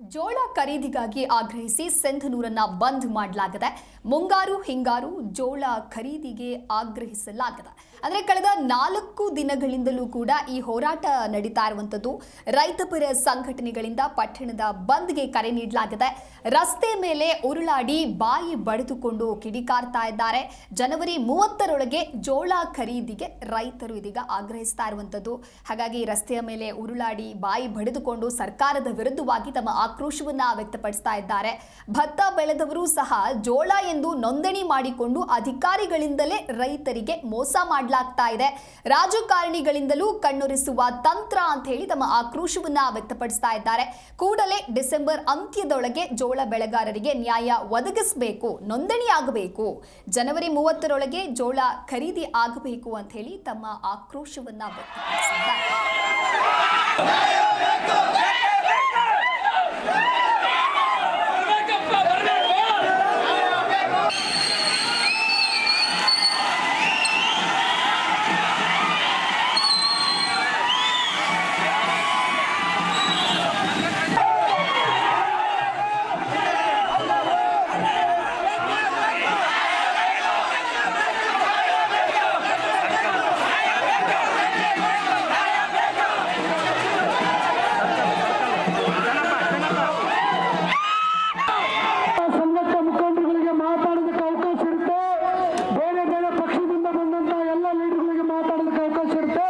ಜೋಳ ಖರೀದಿಗಾಗಿ ಆಗ್ರಹಿಸಿ ಸಿಂಧನೂರನ್ನ ಬಂದ್ ಮಾಡಲಾಗಿದೆ ಮುಂಗಾರು ಹಿಂಗಾರು ಜೋಳ ಖರೀದಿಗೆ ಆಗ್ರಹಿಸಲಾಗಿದೆ. ಅಂದರೆ ಕಳೆದ ನಾಲ್ಕು ದಿನಗಳಿಂದಲೂ ಕೂಡ ಈ ಹೋರಾಟ ನಡೀತಾ ಇರುವಂಥದ್ದು. ರೈತಪರ ಸಂಘಟನೆಗಳಿಂದ ಪಟ್ಟಣದ ಬಂದ್ಗೆ ಕರೆ ನೀಡಲಾಗಿದೆ ರಸ್ತೆ ಮೇಲೆ ಉರುಳಾಡಿ ಬಾಯಿ ಬಡಿದುಕೊಂಡು ಕಿಡಿಕಾರ್ತಾ ಇದ್ದಾರೆ. ಜನವರಿ ಮೂವತ್ತರೊಳಗೆ ಜೋಳ ಖರೀದಿಗೆ ರೈತರು ಇದೀಗ ಆಗ್ರಹಿಸ್ತಾ ಇರುವಂಥದ್ದು. ಹಾಗಾಗಿ ರಸ್ತೆಯ ಮೇಲೆ ಉರುಳಾಡಿ ಬಾಯಿ ಬಡಿದುಕೊಂಡು ಸರ್ಕಾರದ ವಿರುದ್ಧವಾಗಿ ತಮ್ಮ ಆಕ್ರೋಶವನ್ನ ವ್ಯಕ್ತಪಡಿಸ್ತಾ ಇದ್ದಾರೆ. ಭತ್ತ ಬೆಳೆದವರು ಸಹ ಜೋಳ ಎಂದು ನೋಂದಣಿ ಮಾಡಿಕೊಂಡು ಅಧಿಕಾರಿಗಳಿಂದಲೇ ರೈತರಿಗೆ ಮೋಸ ಮಾಡಲಾಗ್ತಾ ಇದೆ. ರಾಜಕಾರಣಿಗಳಿಂದಲೂ ಕಣ್ಣೊರೆಸುವ ತಂತ್ರ ಅಂತ ಹೇಳಿ ತಮ್ಮ ಆಕ್ರೋಶವನ್ನ ವ್ಯಕ್ತಪಡಿಸ್ತಾ ಇದ್ದಾರೆ. ಕೂಡಲೇ ಡಿಸೆಂಬರ್ ಅಂತ್ಯದೊಳಗೆ ಜೋಳ ಬೆಳೆಗಾರರಿಗೆ ನ್ಯಾಯ ಒದಗಿಸಬೇಕು, ನೋಂದಣಿ ಆಗಬೇಕು. ಜನವರಿ ಮೂವತ್ತರೊಳಗೆ ಜೋಳ ಖರೀದಿ ಆಗಬೇಕು ಅಂತ ಹೇಳಿ ತಮ್ಮ ಆಕ್ರೋಶವನ್ನ ವ್ಯಕ್ತಪಡಿಸಿದ್ದಾರೆ. concertada.